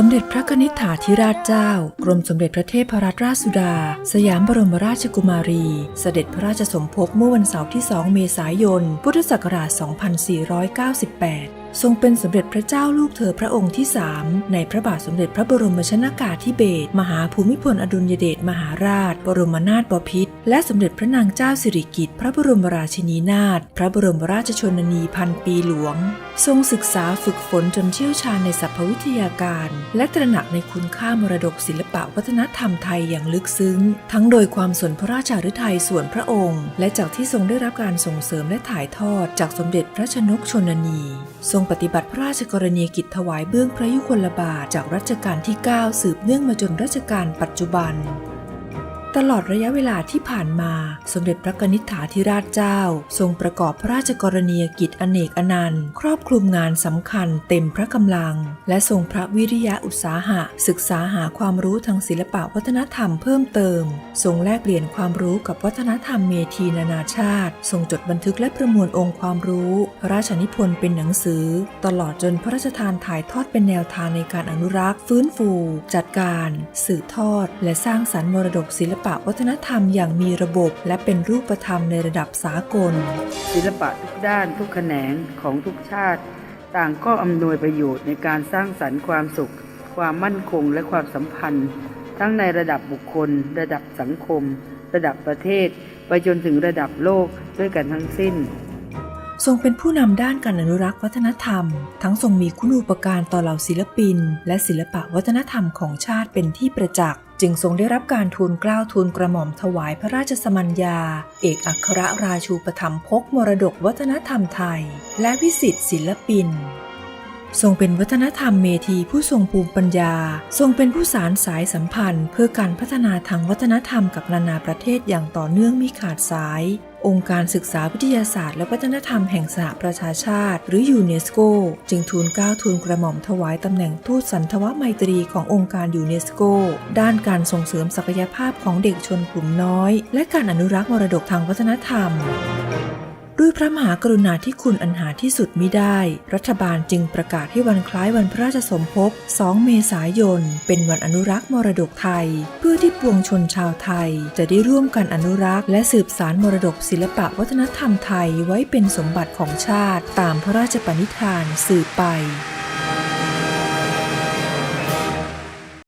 สมเด็จพระนิษฐาธิราชเจ้า กรมสมเด็จพระเทพรัตนราชสุดา สยามบรมราชกุมารี เสด็จพระราชสมภพเมื่อวันเสาร์ที่ 2 เมษายน พุทธศักราช 2498 ทรงเป็นสมเด็จพระเจ้าลูกเธอพระองค์ที่3ในพระบาทสมเด็จพระบรมชนากาธิเบศรมหาภูมิพลอดุลยเดชมหาราช บรมนาถบพิตรและสมเด็จพระนางเจ้าสิริกิติ์พระบรมราชินีนาถพระบรมราชชนนีพันปีหลวง ทรงศึกษาฝึกฝนจนเชี่ยวชาญในสรรพวิทยาการ และตระหนักในคุณค่ามรดกศิลปะวัฒนธรรมไทยอย่างลึกซึ้ง ทั้งโดยความสนพระราชาฤทัยส่วนพระองค์ และจากที่ทรงได้รับการส่งเสริมและถ่ายทอดจากสมเด็จพระชนกชนนี ทรงปฏิบัติพระราชกรณียกิจถวายเบื้องพระยุคลบาทจากรัชกาลที่ 9 สืบเนื่องมาจนรัชกาลปัจจุบัน ตลอดระยะเวลาที่ผ่านมา สมเด็จพระนิษฐาธิราชเจ้า ทรงประกอบพระราชกรณียกิจอเนกอนันต์ ครอบคลุมงานสำคัญเต็มพระกำลัง และทรงพระวิริยะอุตสาหะ ศึกษาหาความรู้ทางศิลปะวัฒนธรรมเพิ่มเติม ทรงแลกเปลี่ยนความรู้กับวัฒนธรรมเมทีนานาชาติ ทรงจดบันทึกและประมวลองค์ความรู้ พระราชนิพนธ์เป็นหนังสือ ตลอดจนพระราชทานถ่ายทอดเป็นแนวทางในการอนุรักษ์ ฟื้นฟู จัดการ สืบทอด และสร้างสรรค์มรดกศิลปปะวัฒนธรรมอย่างมีระบบ และเป็นรูปธรรมในระดับสากล ศิลปะทุกด้านทุกแขนงของทุกชาติ ต่างก็อำนวยประโยชน์ในการสร้างสรรค์ความสุข ความมั่นคงและความสัมพันธ์ ทั้งในระดับบุคคล ระดับสังคม ระดับประเทศ ไปจนถึงระดับโลกด้วยกันทั้งสิ้น ทรงเป็นผู้นำด้านการอนุรักษ์วัฒนธรรม ทั้งทรงมีคุณูปการต่อเหล่าศิลปิน และศิลปะวัฒนธรรมของชาติเป็นที่ประจักษ์ จึงทรงได้รับการทูลเกล้าทูลกระหม่อมถวายพระราชสมัญญา เอกอัครราชูปถัมภกมรดกวัฒนธรรมไทย และวิสิตศิลปินทรงเป็นวัฒนธรรมเมธีผู้ทรงภูมิปัญญา ทรงเป็นผู้สารสายสัมพันธ์ เพื่อการพัฒนาทางวัฒนธรรมกับนานาประเทศอย่างต่อเนื่องมิขาดสาย องค์การศึกษาวิทยาศาสตร์และวัฒนธรรมแห่งสหประชาชาติ หรือยูเนสโก จึงทูลเกล้าทูลกระหม่อมถวายตำแหน่งทูตสันทวไมตรีขององค์การยูเนสโก ด้านการส่งเสริมศักยภาพของเด็กชนกลุ่มน้อย และการอนุรักษ์มรดกทางวัฒนธรรม ด้วยพระมหากรุณาธิคุณอันหาที่สุดมิได้ รัฐบาลจึงประกาศให้วันคล้ายวันพระราชสมภพ 2 เมษายน เป็นวันอนุรักษ์มรดกไทย เพื่อที่ปวงชนชาวไทย จะได้ร่วมกันอนุรักษ์และสืบสารมรดกศิลปะวัฒนธรรมไทยไว้เป็นสมบัติของชาติ ตามพระราชปณิธานสืบไป